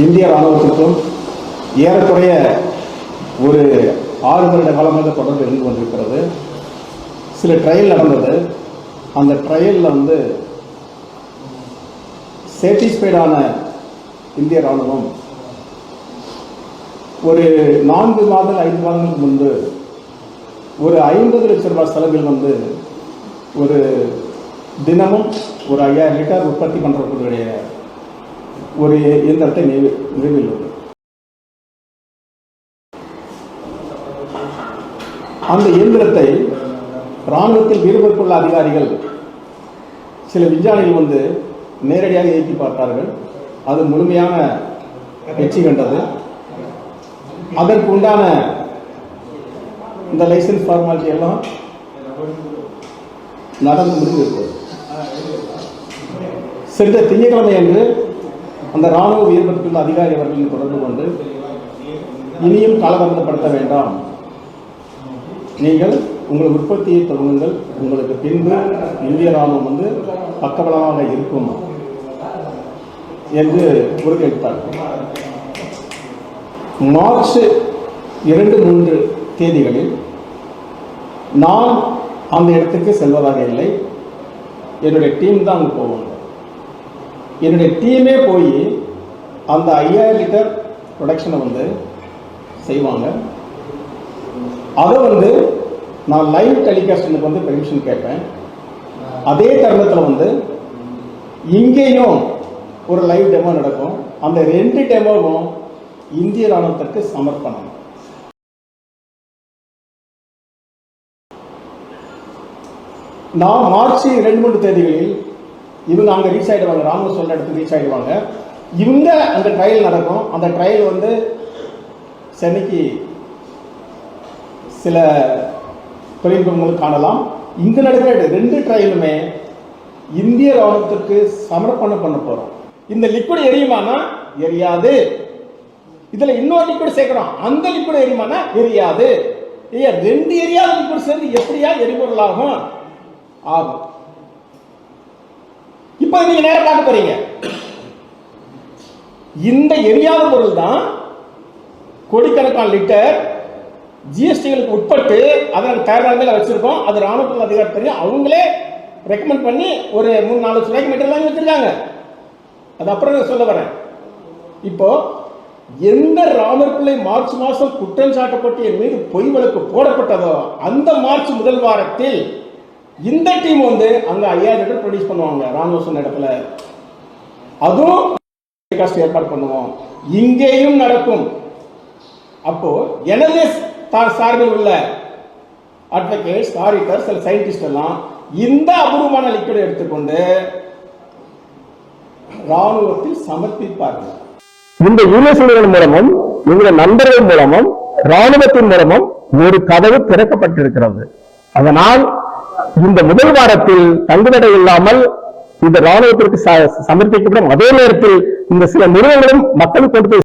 இந்திய ராணுவத்திற்கும் ஏறக்குறைய ஒரு ஆறு வருட காலமாக தொடர்பு இருந்து கொண்டிருக்கிறது. சில ட்ரையல் நடந்தது. அந்த ட்ரையலில் வந்து சேட்டிஸ்ஃபைடான இந்திய ராணுவம் ஒரு நான்கு மாதங்கள் ஐந்து மாதங்களுக்கு முன்பு ஒரு ஐம்பது லட்சம் ரூபாய் செலவில் வந்து ஒரு தினமும் ஒரு ஐயாயிரம் லிட்டர் உற்பத்தி பண்ணுறவர்களுடைய ஒரு இயந்திரத்தை நிறுவி நிறுவியுள்ளது. அந்த இயந்திரத்தை இராணுவத்தில் ஈடுபட்டுள்ள அதிகாரிகள் சில விஞ்ஞானிகள் வந்து நேரடியாக இயக்கி பார்த்தார்கள். அது முழுமையான வெற்றி கண்டது. அதற்கு உண்டான இந்த லைசன்ஸ் ஃபார்மாலிட்டி எல்லாம் நடந்து முடிந்திருக்கிறது. சென்ற திங்கட்கிழமை அன்று அந்த ராணுவ வீரபத்துள்ள அதிகாரி அவர்களின் தொடர்பு கொண்டு இனியும் காலதாமதப்படுத்த வேண்டாம். நீங்கள் உங்கள் உற்பத்தியை தொடங்குங்கள். உங்களுக்கு பின்பு இந்திய ராணுவம் வந்து பக்கபலமாக இருக்கும் என்று உறுதியளித்தார். மார்ச் இரண்டு மூன்று தேதிகளில் நான் அந்த இடத்துக்கு செல்வதாக இல்லை. என்னுடைய டீம் தான் அங்கே போவோம் என்னுடைய டீமே போய் அந்த ஐயாயிரம் லிட்டர் ப்ரொடக்ஷனை வந்து செய்வாங்க. அதை வந்து நான் லைவ் டெலிகாஸ்டனுக்கு வந்து பெர்மிஷன் கேட்பேன். அதே தருணத்தில் வந்து இங்கேயும் ஒரு லைவ் டெமோ நடக்கும். அந்த ரெண்டு டெமோவும் இந்திய ராணுவத்திற்கு சமர்ப்பணம். நான் மார்ச் ரெண்டு மூன்று தேதிகளில் இவங்க அங்கே ரீச் ஆகிடுவாங்க ராமு சொல்கிற இடத்துக்கு ரீச் ஆகிடுவாங்க இவங்க அந்த ட்ரையல் நடக்கும். அந்த ட்ரையல் வந்து சென்னைக்கு சில தொழில்நுட்பங்களும் காணலாம். இந்த நடக்கிற ரெண்டு ட்ரையலுமே இந்திய ராணுவத்திற்கு சமர்ப்பணம் பண்ண போகிறோம் இந்த லிக்விட் எரியுமானா? எரியாது. இதில் இன்னொரு லிக்விட் சேர்க்குறோம். அந்த லிக்விட் எரியுமானா? எரியாது. ஐயா ரெண்டு எரியாத லிக்விட் சேர்ந்து எப்படியா எரிபொருள் ஆகும் ஆகும். இப்போ நீங்க நேரம் பார்க்க போறீங்க. இந்த எரியாத பொருள் தான் கோடிக்கணக்கான லிட்டர் ஜிஎஸ்டிகளுக்கு உட்பட்டு அதை நாங்கள் தயார் வச்சிருக்கோம். அது ராணுவ அதிகாரி தெரியும். அவங்களே ரெக்கமெண்ட் பண்ணி ஒரு மூணு நாலு ரூபாய்க்கு மீட்டர் வாங்கி வச்சிருக்காங்க. அது அப்புறம் நான் சொல்ல வரேன். இப்போ எந்த ராமர் பிள்ளை மார்ச் மாதம் குற்றம் சாட்டப்பட்டு என் மீது பொய் வழக்கு போடப்பட்டதோ அந்த மார்ச் முதல் வாரத்தில் இந்த டீம் வந்து அங்க ஐயாயிரம் லிட்டர் ப்ரொடியூஸ் பண்ணுவாங்க ராணுவ சொன்ன இடத்துல. அதுவும் ஏற்பாடு பண்ணுவோம். இங்கேயும் நடக்கும். அப்போ எனது சார்பில் உள்ள அட்வொகேட்ஸ் ஆடிட்டர் சில சயின்டிஸ்ட் எல்லாம் இந்த அபூர்வமான லிக்விட் எடுத்துக்கொண்டு ராணுவத்தில் சமர்ப்பிப்பார்கள். இந்த யூனிவர்சிட்டிகள் மூலமும் எங்களுடைய நண்பர்கள் மூலமும் ராணுவத்தின் மூலமும் ஒரு கதவு திறக்கப்பட்டிருக்கிறது. அதனால் இந்த முதல் வாரத்தில் தங்குதடை இல்லாமல் இந்த ராணுவத்திற்கு சமர்ப்பிக்கப்படும் அதே நேரத்தில் இந்த சில நிறுவனங்களும் மக்களுக்கு கொண்டு போய்